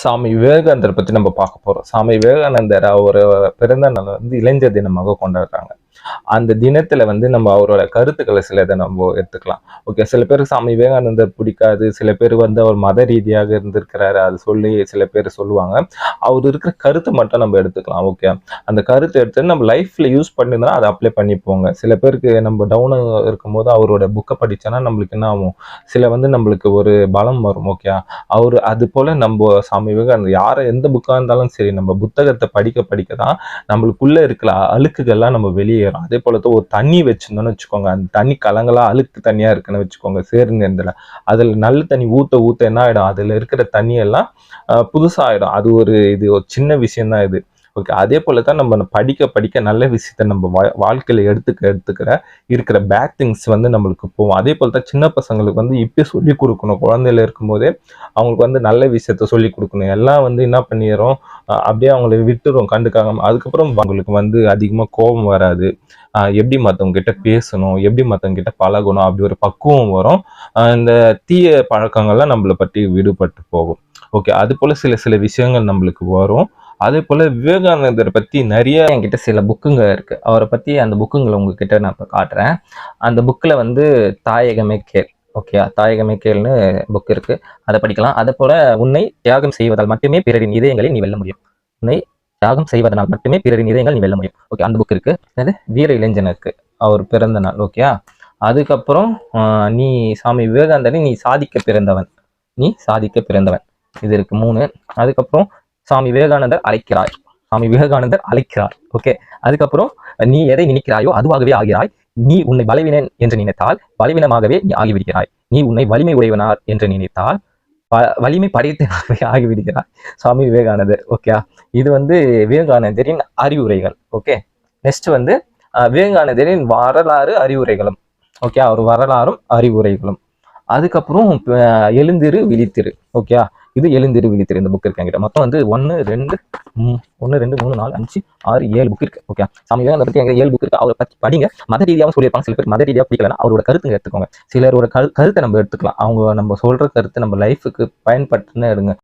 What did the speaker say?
சாமி விவேகானந்தரை பற்றி நம்ம பார்க்க போகிறோம் சாமி விவேகானந்தர் அவர் பிறந்த நாள் வந்து இளைஞர் தினமாக கொண்டாடுறாங்க. அந்த தினத்தில் வந்து நம்ம அவரோட கருத்துக்களை சில இதை நம்ம எடுத்துக்கலாம். ஓகே சில பேருக்கு சாமி விவேகானந்தர் பிடிக்காது சில பேர் வந்து அவர் மத ரீதியாக இருந்திருக்கிறாரு அது சொல்லி சில பேர் சொல்லுவாங்க. அவர் இருக்கிற கருத்தை மட்டும் நம்ம எடுத்துக்கலாம் ஓகே அந்த கருத்தை எடுத்து நம்ம லைஃப்பில் யூஸ் பண்ணியிருந்தா அதை அப்ளை பண்ணிப்போங்க. சில பேருக்கு நம்ம டவுனாக இருக்கும்போது அவரோட புக்கை படித்தோன்னா நம்மளுக்கு என்ன ஆகும்? சில வந்து நம்மளுக்கு ஒரு பலம் வரும் ஓகே அவர் அது போல நம்ம சாமி விவேகானந்தர் யாரை எந்த புக்காக இருந்தாலும் சரி நம்ம புத்தகத்தை படிக்க படிக்க தான் நம்மளுக்குள்ள இருக்கிற அழுக்குகள்லாம் நம்ம வெளியே ஏறும். அதே போல தான் ஒரு தண்ணி வச்சிருந்தோன்னு வச்சுக்கோங்க. அந்த தண்ணி கலங்களாக அழுக்கு தண்ணியாக இருக்குன்னு வச்சுக்கோங்க சேர்ந்து இருந்ததில் அதில் நல்ல தண்ணி ஊற்ற ஊற்ற என்ன ஆகிடும் அதில் இருக்கிற தண்ணியெல்லாம் புதுசாகிடும் அது ஒரு இது ஒரு சின்ன விஷயம் தான் இது. ஓகே அதே போல தான் நம்ம படிக்க படிக்க நல்ல விஷயத்த நம்ம வா- வாழ்க்கையில் எடுத்துக்க எடுத்துக்கிற இருக்கிற பேட் திங்ஸ் வந்து நம்மளுக்கு போகும். அதே போல தான் சின்ன பசங்களுக்கு வந்து இப்போ சொல்லிக் கொடுக்கணும். குழந்தையில இருக்கும்போதே அவங்களுக்கு வந்து நல்ல விஷயத்த சொல்லி கொடுக்கணும். எல்லாம் வந்து என்ன பண்ணிடுறோம் அப்படியே அவங்கள விட்டுரும் கண்டுக்காம. அதுக்கப்புறம் அவங்களுக்கு வந்து அதிகமாக கோபம் வராது. எப்படி மற்றவங்க கிட்ட பேசணும்? எப்படி மற்றவங்க கிட்ட பழகணும்? அப்படி ஒரு பக்குவம் வரும். இந்த தீய பழக்கங்கள்லாம் நம்மளை பற்றி விடுபட்டு போகும். ஓகே அது போல் சில சில விஷயங்கள் நம்மளுக்கு வரும். அதே போல் விவேகானந்தரை பற்றி நிறைய என்கிட்ட சில புக்குங்க இருக்கு. அவரை பற்றி அந்த புக்குங்களை உங்ககிட்ட நான் இப்போ காட்டுறேன். அந்த புக்கில் வந்து தாயகமே கேள். ஓகே தாயகமே கேள்னு புக் இருக்கு. அதை படிக்கலாம். அதே போல உன்னை தியாகம் செய்வதால் மட்டுமே பிறரின் இதயங்களை நீ வெல்ல முடியும். உன்னை தியாகம் செய்வதனால் மட்டுமே பிறரின் இதயங்கள் நீ வெல்ல முடியும். ஓகே அந்த புக் இருக்கு. அது வீர இளைஞனுக்கு அவர் பிறந்த நாள். ஓகே அதுக்கப்புறம் நீ சாமி விவேகானந்தனை நீ சாதிக்க பிறந்தவன். நீ சாதிக்க பிறந்தவன். இது இருக்கு மூணு. அதுக்கப்புறம் சாமி விவேகானந்தர் அழைக்கிறாய் சுவாமி விவேகானந்தர் அழைக்கிறார். ஓகே அதுக்கப்புறம் நீ எதை நினைக்கிறாயோ அதுவாகவே ஆகிறாய். நீ உன்னை பலவீனன் என்று நினைத்தால் பலவீனமாகவே நீ ஆகிவிடுகிறாய். நீ உன்னை வலிமை உடையவனார் என்று நினைத்தால் வலிமை படைத்தனாகவே ஆகிவிடுகிறாய். சுவாமி விவேகானந்தர். ஓகே இது வந்து விவேகானந்தரின் அறிவுரைகள். ஓகே நெக்ஸ்ட் வந்து விவேகானந்தரின் வரலாறு அறிவுரைகளும். ஓகே அவர் வரலாறும் அறிவுரைகளும். அதுக்கப்புறம் எழுந்திரு விழித்திரு. ஓகேயா இது எழுந்திரு விழித்திரு. இந்த புக் இருக்கு என்கிட்ட. மொத்தம் வந்து ஒன்று ரெண்டு ஒன்று ரெண்டு மூணு நாலு அஞ்சு ஆறு ஏழு புக் இருக்கு. ஓகே சாமி விவேகானந்தர் பற்றி எங்க ஏழு புக் இருக்கு. அவரை பற்றி படிங்க. மத ரீதியாகவும் சொல்லியிருப்பாங்க சில பேர். மத ரீதியாக பிடிக்கலன்னா அவரோட கருத்துங்க எடுத்துக்கோங்க. சிலரோட கரு கருத்தை நம்ம எடுத்துக்கலாம். அவங்க நம்ம சொல்ற கருத்து நம்ம லைஃபுக்கு பயன்பட்டுன்னு எடுங்க.